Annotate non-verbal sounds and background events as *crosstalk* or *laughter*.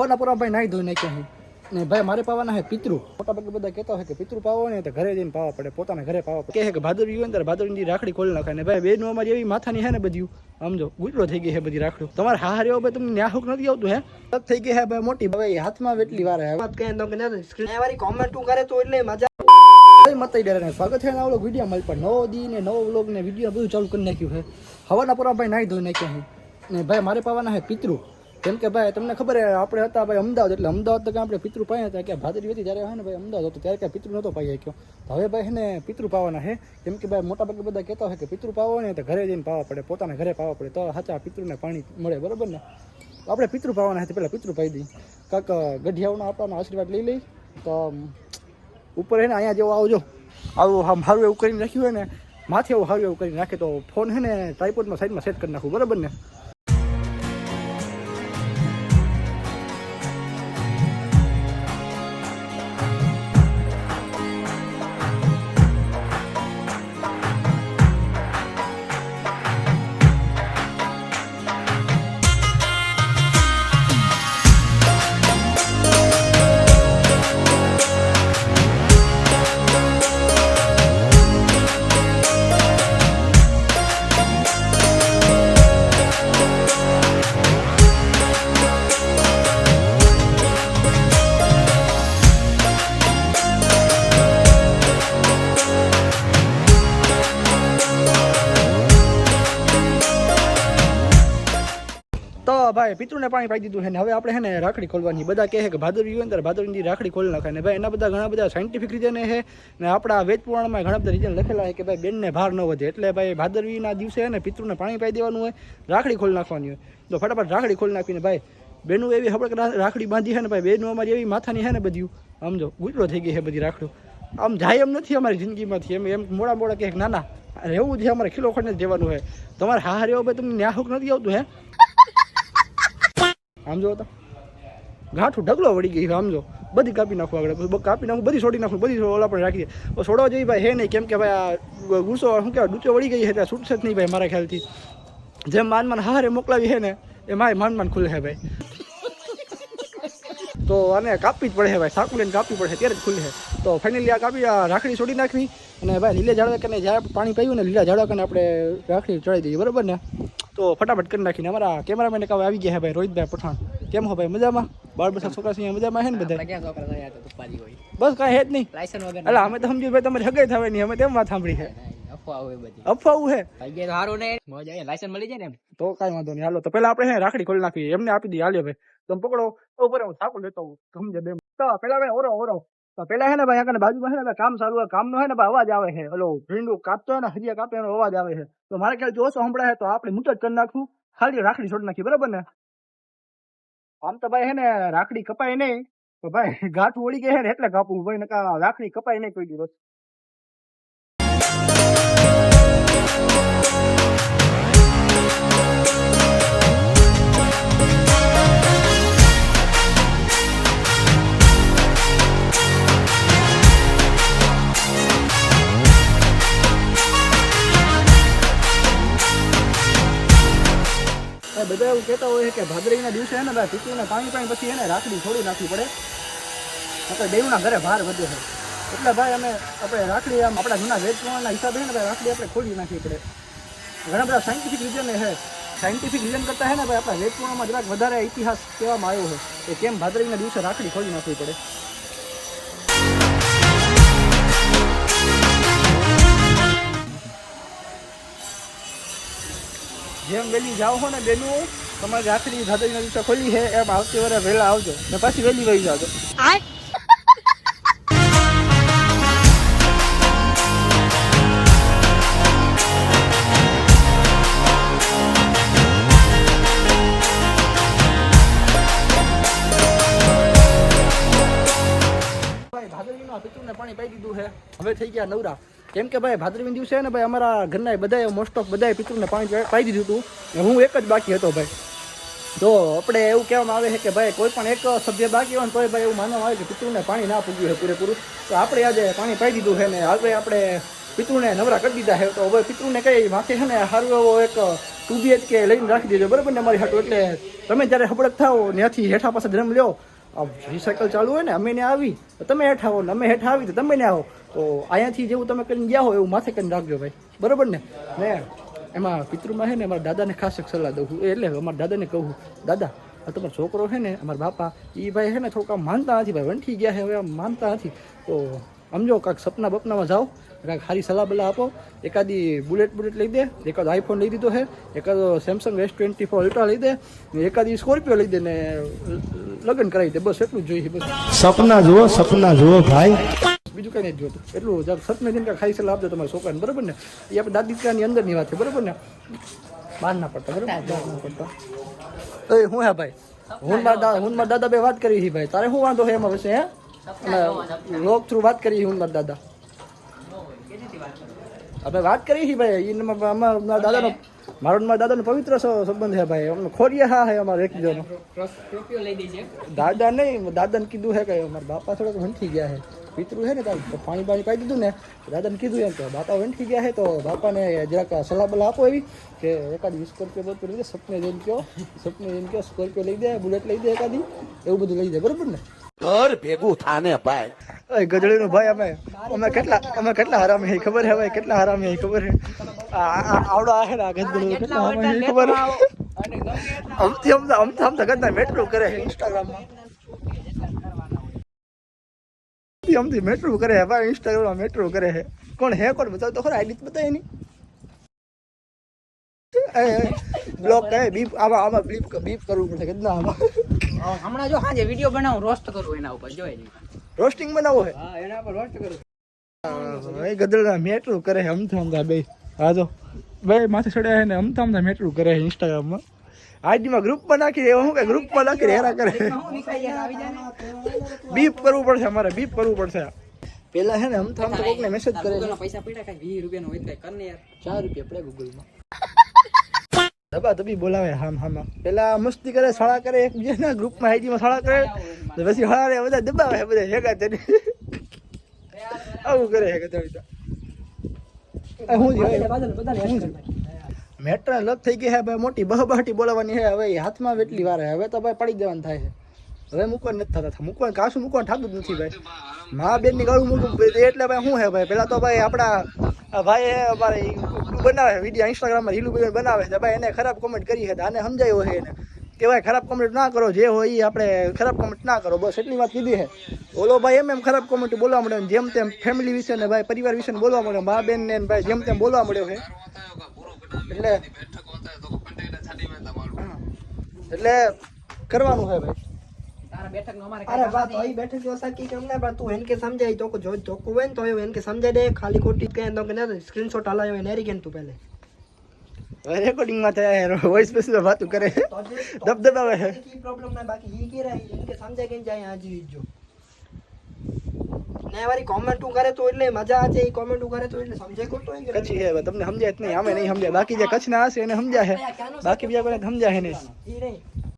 કોના પૂરા ભાઈ નાહી ધોઈ નાખ્યા હું ને ભાઈ મારે પાવાના હે પિતૃ. મોટા ભાગે બધા કહેતા હોય કે પિતૃ પાવો ને તો ઘરે જઈને પાવા પડે, પોતાના ઘરે પાવા પડે. કહે કે ભાદરવી હોય ત્યારે ભાદરવીની રાખડી ખોલી નાખે ને ભાઈ બેનું અમારી એવી માથાની હે ને બધું સમજો ગુજરો થઈ ગઈ છે બધી રાખડું તમારે હાર એવો ભાઈ, તમને ન્યાહુક નથી આવતું, હે? તક થઈ ગઈ હે ભાઈ મોટી. ભાઈ હાથમાં વેટલી વાર હે વાત કહે તો કે ના કોમેન્ટ કરે તો એટલે મજા મતાઈ ડરે સ્વાગત છે ને આવલો વીડિયો મળી પણ. નવો દી ને નવો વ્લોગ ને વીડિયો બધું ચાલુ કરી નાખ્યું છે. હવાના પૂરા ભાઈ નાહી ધોઈ નાખ્યા હું ને ભાઈ મારે પાવાના હે પિતૃ. કેમ કે ભાઈ, તમને ખબર આપણે હતા ભાઈ અમદાવાદ, એટલે અમદાવાદ તો આપણે પિતૃ પાયા હતા, કે ભાદરવી હતી ત્યારે હે ને ભાઈ અમદાવાદ હતો, ત્યારે કાંઈ પિતૃ નહોતો પાઈ શક્યો હવે ભાઈ ને પિતૃ પાવાના હે. કેમ કે ભાઈ મોટા ભાગે બધા કહેતા હોય કે પિતૃ પાવો ને તો ઘરે જઈને પાવા પડે, પોતાના ઘરે પાવા પડે, તો સાચા પિતૃને પાણી મળે, બરોબર ને? આપણે પિતૃ પાવાના છે પહેલાં પિતૃ પાઈ દઈ કાંક ગઢિયાઓના આપણાનો આશીર્વાદ લઈ લઈ તો ઉપર હે ને અહીંયા જેવો આવજો. આવું હા સારું એવું કરીને રાખ્યું હોય ને, માથે એવું સારું એવું કરીને રાખે, તો ફોન હે ને ટ્રાયપોડમાં સાઈડમાં સેટ કરી નાખું, બરાબર ને? ભાઈ પિતૃને પાણી પાઈ દીધું છે ને હવે આપણે છે ને રાખડી ખોલવાની. બધા કહે છે કે ભાદરવી હોય ત્યારે ભાદરવીની રાખડી ખોલી નાખે. ને ભાઈ, એના બધા ઘણા બધા સાયન્ટિફિક રીઝન છે ને આપણા વેદ પુરાણમાં ઘણા બધા રીઝન લખેલા છે કે ભાઈ બેનને ભાર ન વધે. એટલે ભાઈ ભાદરવીના દિવસે ને પિતૃને પાણી પાઈ દેવાનું હોય, રાખડી ખોલી નાખવાની હોય. તો ફટાફટ રાખડી ખોલી નાખીને ભાઈ, બેનું એવી આપણે રાખડી બાંધી છે ને ભાઈ, બેનું અમારી એવી માથાની છે ને બધું. સમજો ગુજરો થઈ ગઈ છે બધી રાખડું આમ જાય એમ નથી અમારી જિંદગીમાંથી. એમ એમ મોડા મોડા કહે કે, ના ના, રહેવું છે અમારે ખીલો ખંડ જવાનું હોય તમારે હા એવો ભાઈ તમને ન્યાહુક નથી આવતું, હે? આમ જો તો. ગાંઠું ઢગલો વળી ગઈ સમજો બધી કાપી નાખું આગળ. કાપી નાખું, બધી છોડી નાખું, બધી ઓલા પણ રાખી દે. છોડવા જેવી ભાઈ હે નહીં. કેમ કે ભાઈ આ ગુસ્સો, શું કહેવાય, ડૂચો વળી ગઈ છે, ત્યાં છૂટશે જ નહીં ભાઈ મારા ખ્યાલથી. જેમ માન માન હારે મોકલાવી હે ને એ માય માન માન ખુલે છે ભાઈ. તો આને કાપવી જ પડે ભાઈ. સાકું લઈને કાપવી પડે ત્યારે જ ખુલે તો ફાઇનલી આ કાપી, આ રાખડી છોડી નાખવી. અને ભાઈ લીલા ઝાડવા કને જ્યારે પાણી પાયું ને લીલા ઝાડવા કને આપણે રાખડી ચડાવી દઈએ. બરાબર ને? તો ફટાફટ કરી નાખીને અમારા કેમેરામેન કાવ આવી ગયા ભાઈ રોહિતભાઈ પઠાણ. કેમ હો ભાઈ મજામાં? બાળ બધા છોકરા છે મજામાં હે ને બધા? તો બસ કાંઈ હે જ નહીં. એટલે અમે તો સમજ્યું ભાઈ તમારી હગાઈ થવાની નહીં અમે તેમ વાત સાંભળી છે. અફવા અફવાવું ભાઈ તો સારું આવે લાયસન્સ મળી જાય ને તો કાંઈ વાંધો નહીં. હાલો તો પેલા આપણે હે રાખડી ખોલી નાખી એમને આપી દઈએ. હાલ્યો ભાઈ. તમે પકડો. ઉપર હું સાકું લેતો આવું. સમજે બેમ તો પેલા ઓરો ઓરો. તો પેલા હે ને ભાઈ આગળ બાજુમાં હે ને કામ સારું હોય, કામનો હે ને ભાઈ, અવાજ આવે છે. ઓલો ભીંડું કાપતો હોય ને હરિયા કાપે એનો અવાજ આવે છે. તો મારે ખ્યાલ જોશો સંભળાય તો આપણે મૂટ જ કરી નાખું. ખાલી રાખડી છોડી નાખી, બરાબર ને? આમ તો ભાઈ હે ને, રાખડી કપાય નહીં. તો ભાઈ, ગાંઠ ઓળી ગઈ હે ને, એટલે કાપવું. ભાઈ નકા રાખડી કપાય નહીં કોઈ દિવસ. એવું કહેતા હોય કે ભાદરવીના દિવસે એને ભાઈ પિતૃને પાણી પાણી પછી એને રાખડી છોડી નાખવી પડે. નકર દેવના ઘરે ભાર વધે છે. એટલે ભાઈ અમે આપણે રાખડી આમ આપણા જૂના વેદ હિસાબે છે ને ભાઈ રાખડી આપણે ખોલી નાખવી પડે. ઘણા બધા સાયન્ટિફિક રીઝન છે. સાયન્ટિફિક રીઝન કરતાં હે ને ભાઈ આપણા વેદ જરાક વધારે ઇતિહાસ કહેવામાં આવ્યો છે કે કેમ ભાદરવીના દિવસે રાખડી ખોલી નાખવી પડે. જેમ વહેલી જાઓ હો ને બેનું તમારી રાખડી ભાદરવીના દિવસે ખોલી છે એમ આવતી વરે વહેલા આવજો. ને પાછી વહેલી વહી જાજો. પાણી પાઈ દીધું છે. હવે થઈ ગયા નવરા. કેમ કે ભાઈ ભાદરવી દિવસે ને ભાઈ અમારા ઘરના બધા મોસ્ટ ઓફ બધાએ પિતૃને પાણી પાઈ દીધું હતું. હું એક જ બાકી હતો ભાઈ. તો આપણે એવું કહેવામાં આવે છે કે ભાઈ કોઈ પણ એક સભ્ય બાકી હોય ને તોય ભાઈ એવું માનવામાં આવે કે પિતૃને પાણી ના પૂગ્યું છે પૂરેપૂરું. તો આપણે આજે પાણી પાઈ દીધું છે ને હવે આપણે પિતૃને નવરા કરી દીધા છે. તો હવે પિતૃને કઈ માથે છે ને સારું એવો એક ટુ બીએચકે લઈને રાખી દેજો. બરાબર ને અમારી હાટું? એટલે તમે જ્યારે હબળક થાઓ, ત્યાંથી હેઠા પાસે જન્મ લ્યો. રિસાયકલ ચાલુ હોય ને, અમે ને આવી. તો તમે હેઠા આવો ને, અમે હેઠા આવી, તો તમે ને આવો. તો અહીંયાથી જેવું તમે કરીને ગયા હો, એવું માથે કરીને રાખજો ભાઈ. બરાબર ને? ને એમાં પિતૃમાં છે ને અમારા દાદાને ખાસ એક સલાહ દઉં છું. એટલે અમારા દાદાને કહું દાદા, આ તમારો છોકરો છે ને, અમારા બાપા એ ભાઈ છે ને થોડુંક આમ માનતા નથી, ભાઈ વંઠી ગયા છે, હવે આમ માનતા નથી. તો સમજો કાંક સપના બપનામાં જાઓ કાંઈક સારી સલાહ બલા આપો. એકાદી બુલેટ બુલેટ લઈ દે, એકાદો આઈફોન લઈ દીધો છે એકાદો Samsung S twenty four ultra લઈ દે એકાદી સ્કોર્પિયો લઈ દે ને લગ્ન કરાવી દે. બસ એટલું જ જોઈએ સપના જુઓ સપના જુઓ ભાઈ. બીજું કંઈ નથી જોતું. એટલું જબ સપને દિન ખાઈ સલાહ આપજો તમારા છોકરાને બરાબર ને? એ આપણે દાદી દીકરાની અંદરની વાત છે બરાબર ને? બહાર ના પડતા બરાબર? બહાર ના પડતા. એ હું હે ભાઈ? હું મારા દાદા હું મારા દાદા બે વાત કરી હતી ભાઈ. તારે શું વાંધો છે એમાં પછી હે? અને લોક થ્રુ વાત કરી હું મારા દાદા. આપણે વાત કરી હતી ભાઈ. એમાં અમારા મારા દાદાનો મારો મારા દાદાનો પવિત્ર સંબંધ છે ભાઈ. અમને ખોરિયા હા હે અમારે એકબીજાનો ટોપીઓ દાદા નહીં દાદાને કીધું હે કે અમારા બાપા થોડાક વંઠી ગયા છે પિતૃ છે ને તાર? પાણી પાણી પાઈ દીધું ને. દાદાને કીધું એમ કે બાપા વંઠી ગયા છે તો બાપાને જરાક સલાહ બલા આપો એવી કે એકાદી સ્કોર્પિયો બધું લઈ દે સપને જઈને કહો સપને જઈને કહો સ્કોર્પિયો લઈ દે બુલેટ લઈ દે એકાદી. એવું બધું લઈ દે બરાબર ને? ઘર ભેગું થાને ભાઈ. અય ગધડીનો ભાઈ અમે અમે કેટલા અમે કેટલા હરામી હે ખબર હે ભાઈ? કેટલા હરામી હે ખબર હે? આવડો આ હે ને આ ગધડીનો કેટલા હરામી હે ખબર અમથી અમથા અમતા અમતા ગંદા મેટ્રો કરે હે ઇન્સ્ટાગ્રામમાં. અમથી અમથી મેટ્રો કરે હે ભાઈ ઇન્સ્ટાગ્રામમાં મેટ્રો કરે હે. કોણ હે કોણ બતાવ તો ખરા આઈડી બતાય એની. બ્લોક કહે બીપ આમાં આમાં બીપ બીપ કરવું પડશે ગંદા આમાં. હમણાં જો હાજે વીડિયો બનાવું રોસ્ટ કરું એના ઉપર જોઈ રોસ્ટિંગ બનાવવો હે? હા એના પર રોસ્ટ કરું. એ ગધેડા મેટ્રો કરે હમ અમથા બે. હા તો બે માથે ચડ્યા હે ને અમથા અમથા મેટ્રો કરે છે ઇન્સ્ટાગ્રામમાં ગ્રુપ ગ્રુપમાં નાખી એવું શું કે ગ્રુપમાં નાખી હેરા કરે હું. બીપ કરવું પડશે અમારે બીપ કરવું પડશે. પેલા હે ને આમ તો આમ તો કોકને મેસેજ કરે પૈસા પડ્યા કઈ વીસ રૂપિયાનો હોય કઈ કર ને યાર. ચાર રૂપિયા પડે ગૂગલમાં દબા દબી બોલાવે, હામ, હામાં પેલા મસ્તી કરે, શાળા કરે એક બીજાના ગ્રુપમાં આઈડીમાં શાળા કરે, તો પછી શાળા રે બધા દબાવે, બધા ભેગા થઈને. આવું કરે હેગા હું છે મેટ્રો લગ થઈ ગઈ હે ભાઈ મોટી બહબહાટી બોલાવવાની હે, હવે હાથમાં વેટલી વાર હવે તો ભાઈ પડી જવાનું થાય છે. હવે મૂકવાનું નથી થતા મૂકવાનું કાશું મૂકવાનું થતું જ નથી ભાઈ. મા બેનની ગાળું મૂકું એટલે ભાઈ શું હે ભાઈ? પેલા તો ભાઈ આપણા ભાઈ હે, અમારે બનાવે વીડિયો ઇન્સ્ટાગ્રામમાં રીલું બીલું બનાવે છે ભાઈ એને ખરાબ કોમેન્ટ કરી છે આને સમજાયો છે એને. કે ભાઈ ખરાબ કોમેન્ટ ના કરો જે હોય એ આપણે ખરાબ કોમેન્ટ ના કરો બસ એટલી વાત કીધી છે. ઓલો ભાઈ એમ એમ ખરાબ કોમેન્ટ બોલવા મળ્યો જેમ તેમ ફેમિલી વિશે ને ભાઈ પરિવાર વિશે બોલવા મળ્યો મા બેન ને ભાઈ જેમ તેમ બોલવા મળ્યો છે. એટલે. એટલે કરવાનું છે ભાઈ. બેઠક નો અમારે અરે વાત હોય બેઠક જો સાકી કેમ ના પણ તું એનકે સમજાય તો જો ચોખ્ખું હોય ને તો એને સમજાય દે ખાલી ખોટી કહે તો કે ના સ્ક્રીનશોટ હલાયો કેન તું પહેલે. રેકોર્ડિંગમાં થયા વોઇસ મેસેજ વાતું કરે દબદબાવે *laughs* છે કી પ્રોબ્લેમ ના બાકી ઈ કે રહી એનકે સમજાય કેમ જાય આજી જો. ને વારી કોમેન્ટ કરે તો એટલે મજા આવે ઈ કોમેન્ટ કરે તો એટલે સમજે ખોટું કચ્છી છે તમને સમજાય જ નહીં આમે નહીં સમજાય. બાકી જે કચ્છના હશે એને સમજાય બાકી બીજા કોઈને સમજાય નહીં.